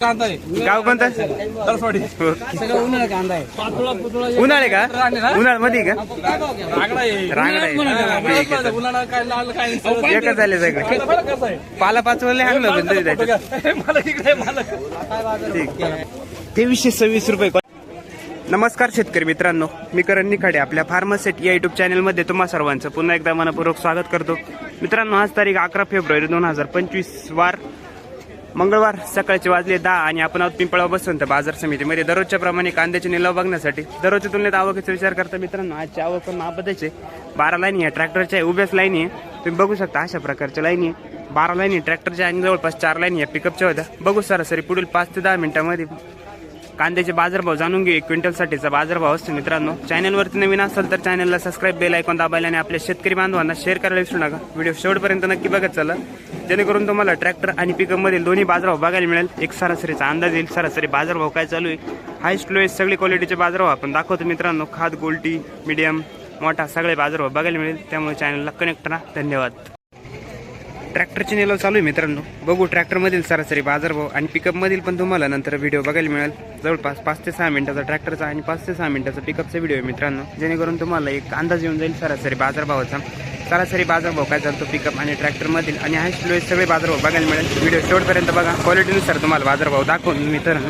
कांदा आहे. गाव कोणतं? तरसवाडी ओके. उन्हाळा कांदा आहे. पातोळा पुतळा उन्हाळे का? उन्हाळमध्ये का? रागडा आहे. रांगडा आहे. ठीक आहे. उन्हाळा काय लाल काय सगळं एकच झाले सगळे? पाला पाच वाजले आणलं पण तरी जायचं. बघा, मला इकडे मला ठीक. तेवीसशे सव्वीस रुपये नमस्कार शेतकरी मित्रांनो. मी करण निखाडे आपल्या फार्मसेट या युट्यूब चॅनलमध्ये तुम्हा सर्वांचं पुन्हा एकदा मनपूर्वक स्वागत करतो. मित्रांनो आज तारीख अकरा फेब्रुवारी दोन हजार पंचवीस वार मंगळवार सकाळचे वाजले दहा आणि आपण आहोत पिंपळा बसवंत बाजार समितीमध्ये. दररोजच्या प्रमाणे कांद्याचे निलाव बघण्यासाठी. दररोजच्या तुलनेत आवकेचा विचार करता मित्रांनो आजची आवक पण बारा लाईनी आहे ट्रॅक्टरच्या उभ्याच लाईनी आहे. तुम्ही बघू शकता अशा प्रकारच्या लाईनी आहे. बारा लाईनी ट्रॅक्टरच्या आणि जवळपास चार लाईनी आहे पिकअपच्या होत्या. बघू सरासरी पुढील पाच ते दहा मिनिटांमध्ये कांद्याचे बाजारभाव जाणून घेऊ. एक क्विंटलसाठीचा बाजारभाव असतो मित्रांनो. चॅनलवरती नवीन असेल तर चॅनलला सबस्क्राईब बेल ऐकून दाबायला आणि आपल्या शेतकरी बांधवांना शेअर करायला विसरू नका. व्हिडिओ शेवटपर्यंत नक्की बघत चला. जेणेकरून तुम्हाला ट्रॅक्टर आणि पिकअप मधील दोन्ही बाजारभाव बघायला मिळेल. एक सरासरीचा अंदाज येईल. सरासरी बाजारभाव काय चालू आहे? हायस्ट लोएस्ट सगळी क्वालिटीचे बाजारभाव आपण दाखवतो मित्रांनो. खाद गोल्टी मीडियम मोठा सगळे बाजारभाव बघायला मिळेल. त्यामुळे चॅनलला कनेक्ट राहा. धन्यवाद. ट्रॅक्टरची नेलो चालू आहे मित्रांनो. बघू ट्रॅक्टरमधील सरासरी बाजारभाव आणि पिकअपमधील पण तुम्हाला नंतर व्हिडिओ बघायला मिळेल. जवळपास पाच ते सहा मिनिटाचा ट्रॅक्टरचा आणि पाच ते सहा मिनिटाचा पिकअपचा व्हिडिओ आहे मित्रांनो. जेणेकरून तुम्हाला एक अंदाज येऊन जाईल सरासरी बाजारभावाचा. सरासरी बाजारभाव काय चालतो पिकअप आणि ट्रॅक्टरमधील आणि हायस्ट लोएस्ट सगळे बाजारभाव बघायला मिळेल. व्हिडिओ शेवटपर्यंत बघा. क्वालिटीनुसार तुम्हाला बाजारभाव दाखवून मित्रांनो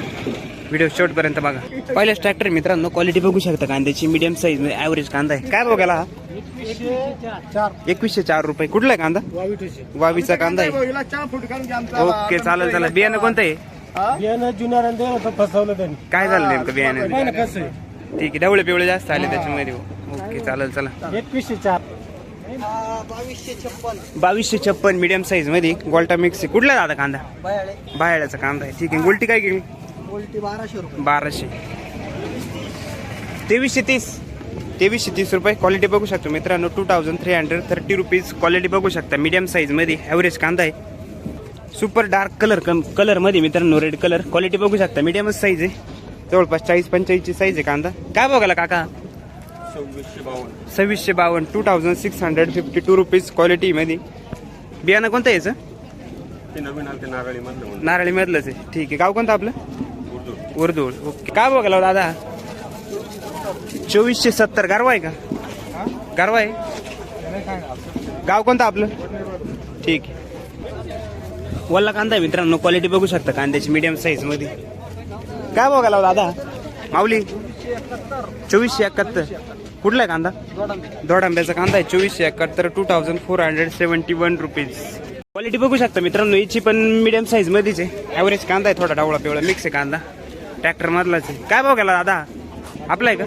व्हिडिओ शेवटपर्यंत बघा. पहिलेच ट्रॅक्टर मित्रांनो. क्वालिटी बघू शकता कांद्याची. मीडियम साईज ॲव्हरेज कांदा आहे. काय बघायला हा? एकवीसशे चार. रुपये. कुठला आहे कांदा? वावीचा कांदा आहे. ओके चालेल चालेल. बियाणं कोणतं आहे? बियाणं जुन्या फसवलं त्यांनी. काय झालं नेमकं बियाणं ठीक आहे डवळे पिवळे जास्त आले त्याच्यामध्ये. ओके चालेल चला. एकवीसशे चार. बावीसशे छप्पन. मीडियम साईजमध्ये गोल्टा मिक्स कुठला दादा कांदा? बाहेरचा कांदा आहे. ठीक आहे गोल्टी काय गेली बाराशे रुपये. बाराशे. तेवीसशे तीस. तेवीसशे तीस रुपये क्वालिटी बघू शकतो मित्रांनो. Two thousand three hundred thirty rupees quality बघू शकता. मीडियम साईजमध्ये ॲव्हरेज कांदा आहे. सुपर डार्क कलर कम कलरमध्ये मित्रांनो रेड कलर क्वालिटी बघू शकता. मीडियमच साईज आहे. जवळपास चाळीस पंचेचाळीसची साईज आहे कांदा. काय बघायला काका? सव्वीसशे बावन्न. Two thousand six hundred fifty two rupees क्वालिटीमध्ये बियाणं कोणतं याचं? नारळी मधलंच आहे. ठीक आहे. गाव कोणतं आपलं? उर्दूळ ओके. काय बघायला दादा? चोवीसशे सत्तर. गारवा आहे का? गारवा आहे? गाव कोणतं आपलं? ठीक आहे. वल्ला कांदा आहे मित्रांनो. क्वालिटी बघू शकता कांद्याची मीडियम साईजमध्ये. काय बघायला हो दादा? माऊली? चोवीसशे एकाहत्तर. कुठला आहे कांदा? दोडांब्याचा कांदा आहे. चोवीसशे एकाहत्तर two thousand four hundred seventy one rupees quality बघू शकता मित्रांनो. याची पण मीडियम साईज मध्येच आहे. ॲव्हरेज कांदा आहे थोडा डावळा पिवळा मिक्स आहे कांदा. ट्रॅक्टर मधलाच आहे. काय भाव दादा? आपला आहे का?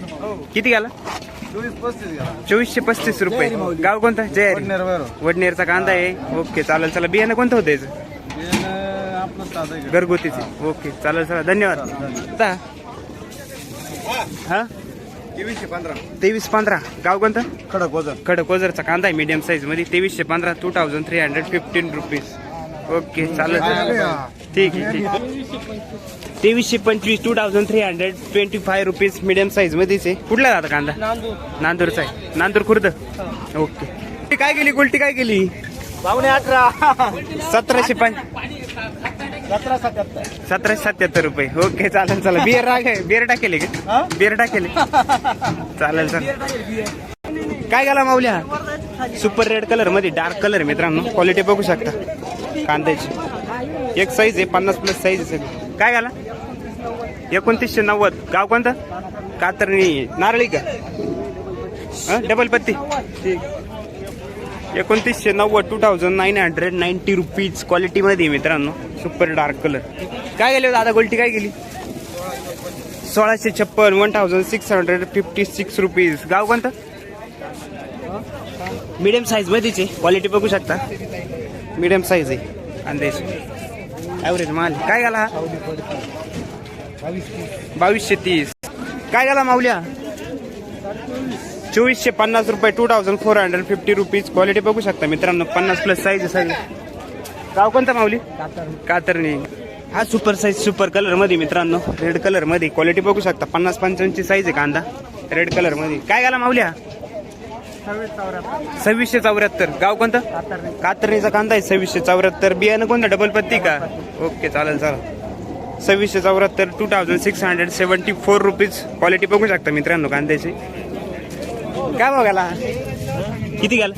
किती गेला? चोवीसशे पस्तीस रुपये. गाव कोणता? जय वडनेरचा कांदा आहे. ओके चालेल चला. बियाणं कोणतं होतं याचं? घरगुतीचे. ओके चालेल चला. धन्यवाद. हा? तेवीसशे पंधरा. तेवीस पंधरा गाव कोणतं? खडक वजन खडक ओझरचा कांदा आहे मीडियम साईजमध्ये. तेवीसशे पंधरा two thousand three hundred fifteen rupees okay चालेल. ठीक आहे ठीक आहे. तेवीसशे पंचवीस two thousand three hundred twenty five rupees medium size मध्येच आहे कुठला आहे आता कांदा? नांदूरचा आहे. नांदूर खुर्द? ओके. काय केली? उलटी काय केली? पावणे अठरा. सतराशे पंच सतराशे सत्याहत्तर रुपये. ओके चालेल चला बिअर राग बिअर टाकेले का? बिअर टाकेले चालेल चालेल. काय गेला माऊल्या सुपर रेड कलरमध्ये डार्क कलर आहे मित्रांनो. क्वालिटी बघू शकता. कांद्याची. एक साईज आहे पन्नास प्लस साईज आहे सगळी. काय घाला? एकोणतीसशे नव्वद. गाव कोणतं? कातरणी. नारळी का? डबल पत्ती. एकोणतीसशे नव्वद two thousand nine hundred ninety rupees क्वालिटीमध्ये मित्रांनो. सुपर डार्क कलर काय गेले दादा? गोल्टी काय गेली? सोळाशे छप्पन one thousand six hundred fifty six rupees गाव कोणतं? मिडियम साईजमध्येच आहे. क्वालिटी बघू शकता. मिडियम साईज आहे. अंदेश ॲव्हरेज माल. काय घाला हा? बावीसशे तीस. काय घाला माऊल्या? चोवीसशे पन्नास रुपये two thousand four hundred fifty rupees quality बघू शकता मित्रांनो पन्नास प्लस साईज साईज गाव कोणता माऊली? कातरणी. हा सुपर साईज सुपर कलरमध्ये मित्रांनो रेड कलरमध्ये. क्वालिटी बघू शकता पन्नास पंचावन्नची साईज आहे कांदा. रेड कलरमध्ये. काय घाला माऊल्या? सव्वीसशे चौऱ्याहत्तर. गाव कोणतं? कातरणीचा कांदा आहे सव्वीसशे चौऱ्याहत्तर. बियाणं कोणतं? डबल पत्ती का? ओके चालेल चालेल. सव्वीसशे चौऱ्याहत्तर two thousand six hundred seventy four rupees quality बघू शकता मित्रांनो कांद्याची. काय बघायला किती गेला?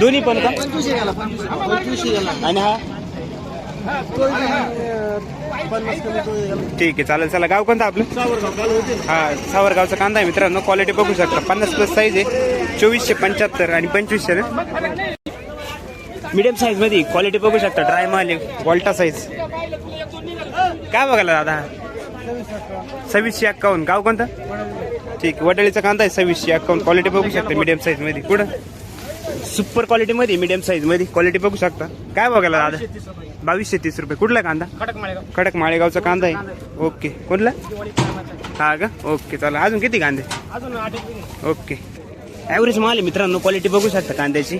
दोन्ही पण का? आणि हा तो पन्नास कमी तो गेला ठीक आहे चालेल चला. गाव कोणतं आपलं? हा सावरगावचा कांदा आहे मित्रांनो. क्वालिटी बघू शकता. पन्नास प्लस साईज आहे. चोवीसशे पंच्याहत्तर आणि पंचवीसशे ना? मीडियम साईजमध्ये क्वालिटी बघू शकता. ड्राय माल वॉल्टा साईज काय बघायला दादा? सव्वीसशे एक्कावन्न. गाव कोणतं? ठीक वडळीचा कांदा आहे सव्वीसशे एक्कावन्न. क्वालिटी बघू शकता मीडियम साईजमध्ये. कुठं सुपर क्वालिटी मध्ये मीडियम साईजमध्ये क्वालिटी बघू शकता. काय बघायला दादा? बावीसशे तीस रुपये. कुठला कांदा? खडक माळेगाव. खडक माळेगावचा कांदा आहे. ओके. कुठला हा का? ओके चला. अजून किती कांदे? अजून आठ एक ओके. ॲव्हरेज माल आहे मित्रांनो. क्वालिटी बघू शकता कांद्याची.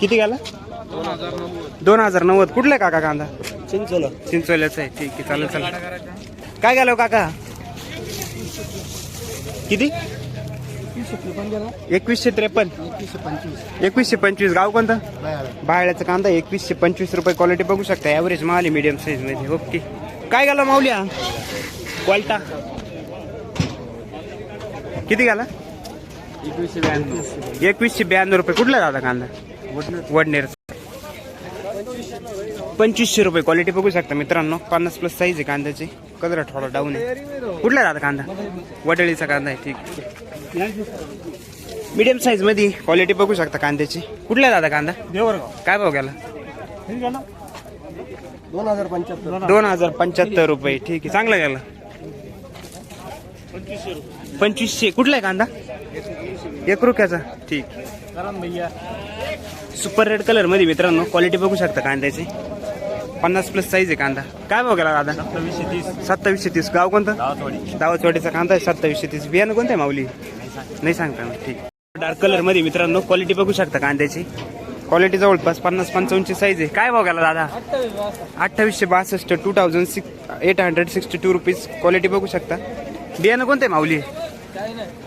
किती गेला? दोन हजार नव्वद. कुठला आहे काका कांदा? चिंचोला. चिंचोल्याचा आहे. ठीक आहे. चालेल चला काय गेलो काका? किती? एकवीसशे त्रेपन्न. एकवीसशे पंचवीस. गाव कोणतं? बाहेरचा कांदा एकवीसशे पंचवीस रुपये क्वालिटी बघू शकता. ॲव्हरेज माल मीडियम साईजमध्ये. ओके काय गेला माऊल्या क्वालटा किती गेला एकवीसशे ब्याण्णव. एकवीसशे ब्याण्णव रुपये. कुठला दादा कांदा? वडनेर. पंचवीसशे रुपये क्वालिटी बघू शकता मित्रांनो. पन्नास प्लस साईज आहे कांद्याची. कलर थोडा डाऊन आहे. कुठला दादा कांदा? वडळीचा कांदा आहे. ठीक. मीडियम साईजमध्ये क्वालिटी बघू शकता कांद्याची. कुठला दादा कांदा? देवरगाव. काय भाव गेला? दोन हजार पंच्याहत्तर. दोन हजार पंच्याहत्तर रुपये. ठीक आहे. चांगला गेला. पंचवीसशे. कुठला आहे कांदा? एक रुपयाचा. ठीक. कारण भैया. सुपर रेड कलरमध्ये मित्रांनो क्वालिटी बघू शकता कांद्याची. पन्नास प्लस साईज आहे कांदा. काय भाव गेला दादा? सत्तावीसशे तीस. सत्तावीसशे तीस गाव कोणतं? दावतवाडीचा कांदा आहे सत्तावीसशे तीस. बियाणं कोणतं आहे माऊली? नाही सांगता ना ठीक. डार्क कलरमध्ये मित्रांनो क्वालिटी बघू शकता कांद्याची. क्वालिटी जवळपास पन्नास पंचावन्नची साईज आहे. काय भाव गेला दादा? अठ्ठावीसशे बासष्ट two thousand six eight hundred sixty two rupees quality बघू शकता. बियाणं कोणतं आहे माऊली?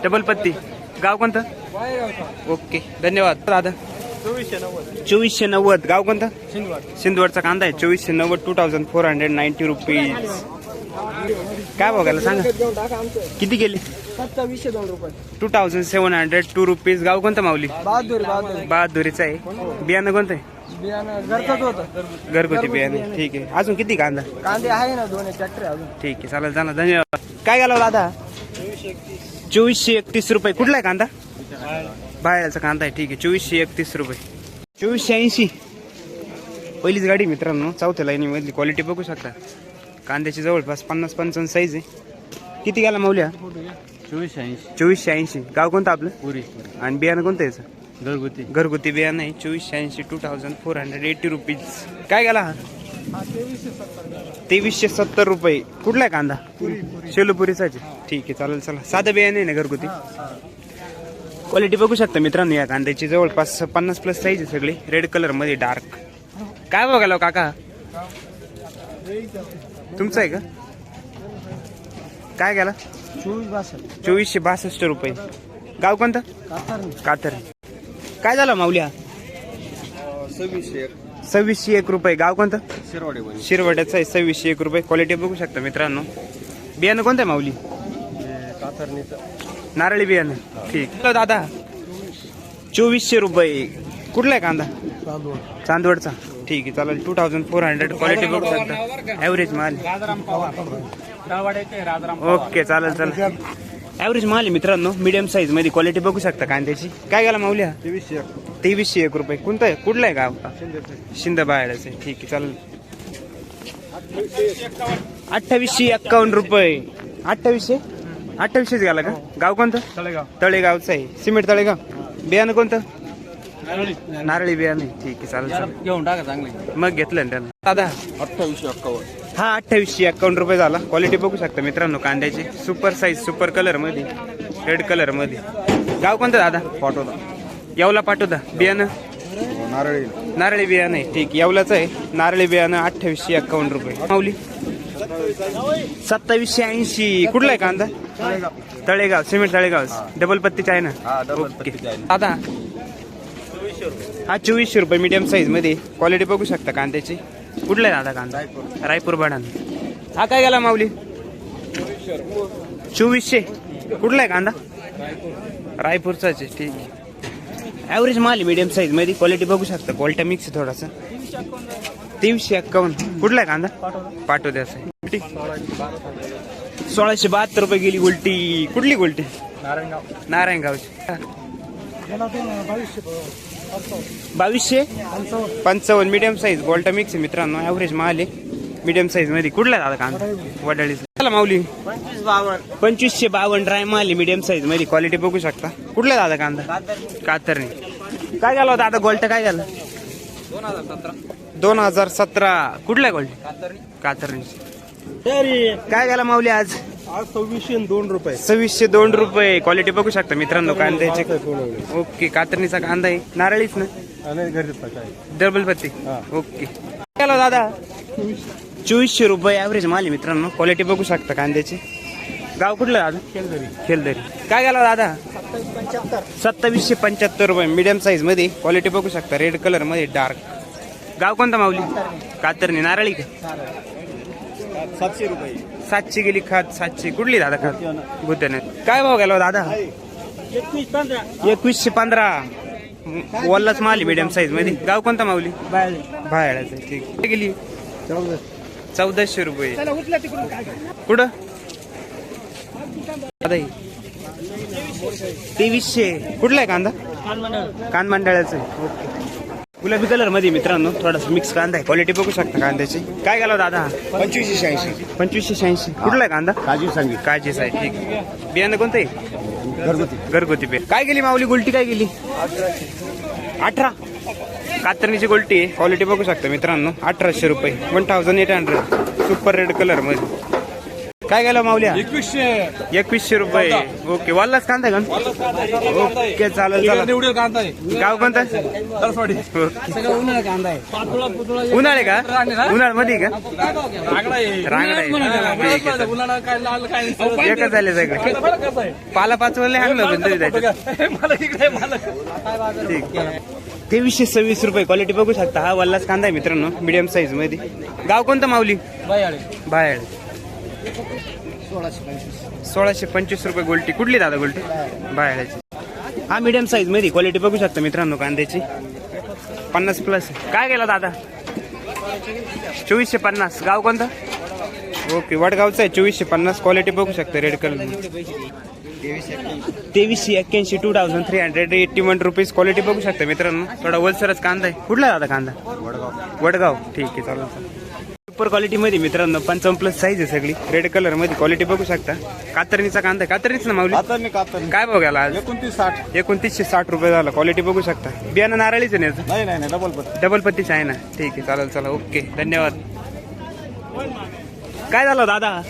डबल पत्ती. गाव कोणतं? ओके धन्यवाद. दादा. चोवीसशे नव्वद. चोवीसशे नव्वद. गाव कोणतं? सिंदवडचा कांदा आहे. चोवीसशे नव्वद two thousand four hundred ninety rupees काय बघायला सांगा? किती गेले? Two thousand seven hundred two rupees गाव कोणतं माऊली? बहादूर बहादूर. बहादुरीचं आहे. बियाणं कोणतं आहे? घरगुती बियाणे. ठीक आहे. अजून किती कांदा? कांदे आहे ना दोन ट्रॅक्टर अजून. ठीक आहे. चालेल चालेल. धन्यवाद. काय गेला दादा? चोवीसशे एकतीस. रुपये. कुठला आहे कांदा? बाहेरचा कांदा आहे ठीक आहे. चोवीसशे एकतीस रुपये. चोवीसशे ऐंशी. पहिलीच गाडी मित्रांनो. चौथ्या लाईनीमधली क्वालिटी बघू शकता. कांद्याची जवळपास पन्नास पंचावन्न साईज आहे. किती गेला माऊल्या चोवीसशे ऐंशी. चोवीसशे ऐंशी. गाव कोणतं आपलं? पुरी. आणि बियाणं कोणतं याचं? घरगुती. घरगुती बियाणं आहे. चोवीसशे ऐंशी two thousand four hundred eighty rupees काय गेला हा? तेवीसशे सत्तर रुपये. कुठला आहे कांदा? शेलूपुरीचाच. ठीक आहे चालेल चला. साधं बियाणं आहे ना घरगुती? क्वालिटी बघू शकता मित्रांनो या कांद्याची. जवळपास पन्नास प्लस साईज आहे सगळी. रेड कलरमध्ये डार्क काय बघायला हो काका? तुमचं आहे का? काय गेला? चोवीसशे बासष्ट रुपये. गाव कोणतं? कातर कातर काय झालं माऊल्या? सव्वीसशे सव्वीसशे एक रुपये. गाव कोणतं? शिरवाडे शिरवाड्याचं आहे. सव्वीसशे एक रुपये. क्वालिटी बघू शकता मित्रांनो. बियाणं कोणतं आहे माऊली? कातरणीचं. नारळी बियाणं. ठीक. हॅलो दादा. चोवीसशे रुपये. कुठला आहे कांदा? चांदवडचा. ठीक आहे चालेल. Two thousand four hundred quality बघू शकता ॲव्हरेज माल. ओके चालेल चालेल. ॲव्हरेज माल आहे मित्रांनो. मीडियम साईजमध्ये क्वालिटी बघू शकता कांद्याची. काय गेला माऊल्या? तेवीसशे तेवीसशे एक रुपये. कोणतं आहे? कुठलं आहे गाव शिंद बाहेरच आहे. ठीक आहे चालेल. अठ्ठावीसशे एक्कावन्न रुपये. अठ्ठावीसशे? अठ्ठावीसशेच गेला का? गाव कोणतं? तळेगाव. तळेगावचं आहे. सिमेंट तळेगाव. बियाणं कोणतं? नारळी. बियाणं. ठीक आहे चालेल चालेल. घेऊन टाका चांगले. मग घेतलं ना त्यानं. दादा. अठ्ठावीसशे एक्कावन्न. हा अठ्ठावीसशे अकाउंट रुपये झाला. क्वालिटी बघू शकता मित्रांनो कांद्याची. सुपर साईज सुपर कलरमध्ये. रेड कलरमध्ये. गाव कोणतं दादा? पाठवता येवला पाठवता बियाणं? नारळी. नारळी बियाणं आहे. ठीक येवलाच आहे. नारळी बियाणं अठ्ठावीसशे अकाउंट रुपये. माऊली. सत्तावीसशे ऐंशी. कुठला आहे कांदा? तळेगाव सिमेंट तळेगाव. डबल पत्तीचा आहे हा, ना. ओके. दादा हा चोवीसशे रुपये मीडियम साईजमध्ये. क्वालिटी बघू शकता कांद्याची. कुठला आहे दादा कांदा? रायपूर. बडान हा काय गेला माऊली? चोवीसशे. कुठला आहे कांदा? रायपूरचाच आहे ठीक आहे. ॲव्हरेज माल आहे मीडियम साईजमध्ये. क्वालिटी बघू शकता. क्वालिटी मिक्स थोडासा. तेवीसशे एक्कावन्न कुठला आहे कांदा? पाठवू द्या साहेब. सोळाशे बहात्तर रुपये गेली उलटी. कुठली उलटी? नारायणगावची. बावीसशे? पंचावन्न. मिडियम साईज गोल्टा मिक्स आहे मित्रांनो. ॲव्हरेज माल आहे. मीडियम साईजमध्ये. कुठला दादा कांदा? वडाळी चला माऊली. पंचवीस बावन्न पंचवीसशे बावन्न ड्राय माल आहे मीडियम साईजमध्ये. क्वालिटी बघू शकता. कुठला दादा कांदा? कातरणी. काय झालं होतं आता गोल्ट काय झालं? दोन हजार सतरा. दोन हजार सतरा. कुठला गोल्ट कातरणी. काय झालं माऊली आज? आज सव्वीसशे दोन रुपये. सव्वीसशे दोन रुपये. क्वालिटी बघू शकता मित्रांनो कांद्याचे. ओके कातरणीचा कांदा आहे. नारळीच ना? डबल पत्ती. ओके. काय दादा? चोवीसशे रुपये ॲव्हरेज माल मित्रांनो. क्वालिटी बघू शकता कांद्याची. गाव कुठलं दादा खेलदरी. काय गेला दादा? सत्तावीसशे पंच्याहत्तर रुपये मीडियम साईजमध्ये. क्वालिटी बघू शकता. रेड कलरमध्ये डार्क गाव कोणता माऊली? कातरणी. नारळी का? सातशे रुपये. सातशे गेली खात सातशे. कुठली दादा खात? बुद्धनाथ काय भाव गेला हो दादा? एकवीसशे पंधरा. वल्लाच माल मीडियम साईजमध्ये. गाव कोणता माऊली? बाहेरच आहे. ठीक. गेली? चौदाशे रुपये. कुठं? दादा. तेवीसशे. कुठला आहे कांदा? कांद मंडळाचं ओके. गुलाबी कलरमध्ये मित्रांनो थोडासा मिक्स कांदा आहे. क्वालिटी बघू शकता कांद्याची. काय गेला दादा? पंचवीसशे शहाऐंशी. पंचवीसशे शहाऐंशी. कुठला आहे कांदा? काजू सांगी. काळजीच आहे ठीक. बियाणं कोणतं आहे? घरगुती. घरगुती पे काय गेली माऊली? गुलटी काय गेली अठरा. कातरणीची गोल्टी आहे. क्वालिटी बघू शकता मित्रांनो. अठराशे रुपये. One thousand eight hundred super red कलरमध्ये. काय गेलं माऊल्या? एकवीसशे. एकवीसशे रुपये. ओके वाल्लाच कांदा का? ओके चालेल चालेल. निवडेल कांदा आहे. गाव कोणता? तरसवाडी ओके. कांदा आहे. उन्हाळे का? उन्हाळ्यामध्ये का? रागडा आहे. रांगडा आहे. ठीक आहे, चालेल. मुलांना काय लाल काय नाही. एकच झाले सगळे? पाला पाच वाजले आणलं पण तरी जायचं मला इकडे मला. ठीक. तेवीसशे सव्वीस रुपये क्वालिटी बघू शकता हा वल्लाच कांदा आहे मित्रांनो मीडियम साईजमध्ये. गाव कोणतं माऊली? बाहेर सोळाशे पंचवीस रुपये गोल्टी. कुठली दादा गोल्टी? बाहेरची. हा मिडियम साईजमध्ये क्वालिटी बघू शकता मित्रांनो कांद्याची. पन्नास प्लस काय गेला दादा? चोवीसशे पन्नास. गाव कोणतं? ओके वडगावचं आहे. चोवीसशे पन्नास. क्वालिटी बघू शकता रेड कलर तेवीसशे एक्क्याऐंशी two thousand three hundred eighty one rupees quality बघू शकता मित्रांनो. थोडा वलसरच कांदा आहे. कुठला दादा कांदा? वडगाव. ठीक आहे चालेल. सुपर क्वालिटी मध्ये मित्रांनो. पंचावन्न प्लस साईज आहे सगळी. रेड कलरमध्ये क्वालिटी बघू शकता. कातरणीचा कांदा आहे. कातरणीच ना माऊली? कातर नाही कातर काय आज? एकोणतीस साठ. एकोणतीसशे साठ रुपये झाला. क्वालिटी बघू शकता. बियाणं नारळीच आहे ना याचं? नाही नाही नाही डबल पत्ती. डबल पत्तीच आहे ना. ठीक आहे चालेल चला ओके धन्यवाद. काय झालं दादा?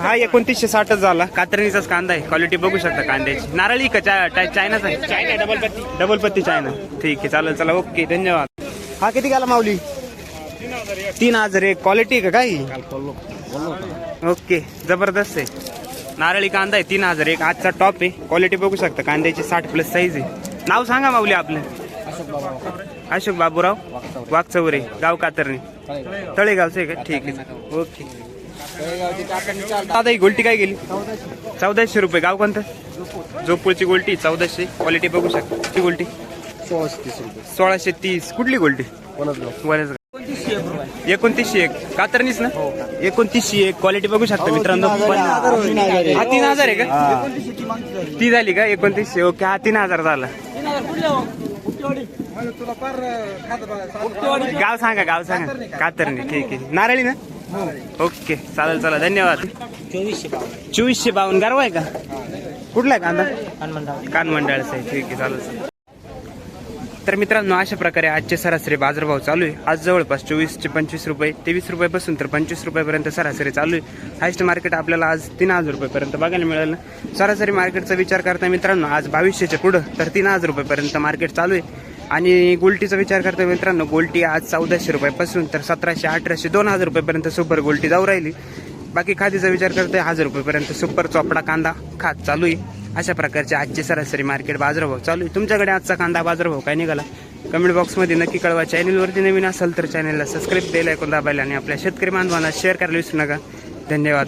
हा एकोणतीसशे साठच झाला. कातरणीचाच कांदा आहे. क्वालिटी बघू शकता कांद्याची. नारळी का चा- टा- चायनाचा आहे? चायना डबल पत्ती. डबल पत्ती चायना. ठीक आहे चालेल चला ओके धन्यवाद. हा किती गेला माऊली? तीन हजार एक. क्वालिटी का काही? ओके जबरदस्त आहे. नारळी कांदा आहे तीन हजार एक. आजचा टॉप आहे. क्वालिटी बघू शकता. कांद्याची साठ प्लस साईज आहे. नाव सांगा माऊली आपलं. अशोक बाबूराव. वागचौरे गाव कातरणी. तळेगावचं आहे का? ठीक आहे. ओके दादा ही गोल्टी काय गेली? चौदाशे रुपये. गाव कोणतं? जोपूरची गोल्टी. चौदाशे. क्वालिटी बघू शकता. ती गोल्टी? सोळाशे तीस रुपये. सोळाशे तीस. कुठली गोल्टी? वनसगाव एकोणतीसशे एक. कातरणीच ना? एकोणतीसशे एक. क्वालिटी बघू शकता मित्रांनो. पण- हा तीन हजार आहे का? ती झाली का? एकोणतीसशे. ओके हा तीन हजार झाला. गाव सांगा गाव सांगा. कातरणी ठीक आहे. नारळी ना? ओके चालेल चला धन्यवाद. चोवीसशे बावन्न. गारवा आहे का? कुठला आहे कांदा? कान मंडळाचा आहे. ठीक आहे चालेल. तर मित्रांनो अशा प्रकारे आजचे सरासरी बाजारभाव चालू आहे. आज जवळपास चोवीस ते पंचवीस रुपये तेवीस रुपयापासून तर पंचवीस रुपयापर्यंत सरासरी चालू आहे. हायस्ट मार्केट आपल्याला आज तीन हजार रुपयेपर्यंत बघायला मिळालं. सरासरी मार्केटचा विचार करता मित्रांनो आज बावीसशेच्या पुढं तर तीन हजार रुपयेपर्यंत मार्केट चालू आहे. आणि गोल्टीचा विचार करता मित्रांनो गोल्टी आज चौदाशे रुपयापासून तर सतराशे अठराशे दोन हजार रुपयेपर्यंत सुपर गोल्टी जाऊ राहिली. बाकी खादीचा विचार करतोय हजार रुपयेपर्यंत सुपर चोपडा कांदा खात चालू आहे. अशा प्रकारचे आजचे सरासरी मार्केट बाजारभाव चालू आहे. तुमच्याकडे आजचा कांदा बाजारभाव काय निघाला? कमेंट बॉक्समध्ये नक्की कळवा. चॅनलवरती नवीन असाल तर चॅनलला सबस्क्राईब द्यायला ऐकून दाबायला आणि आपल्या शेतकरी बांधवांना शेअर करायला विसरू नका. धन्यवाद.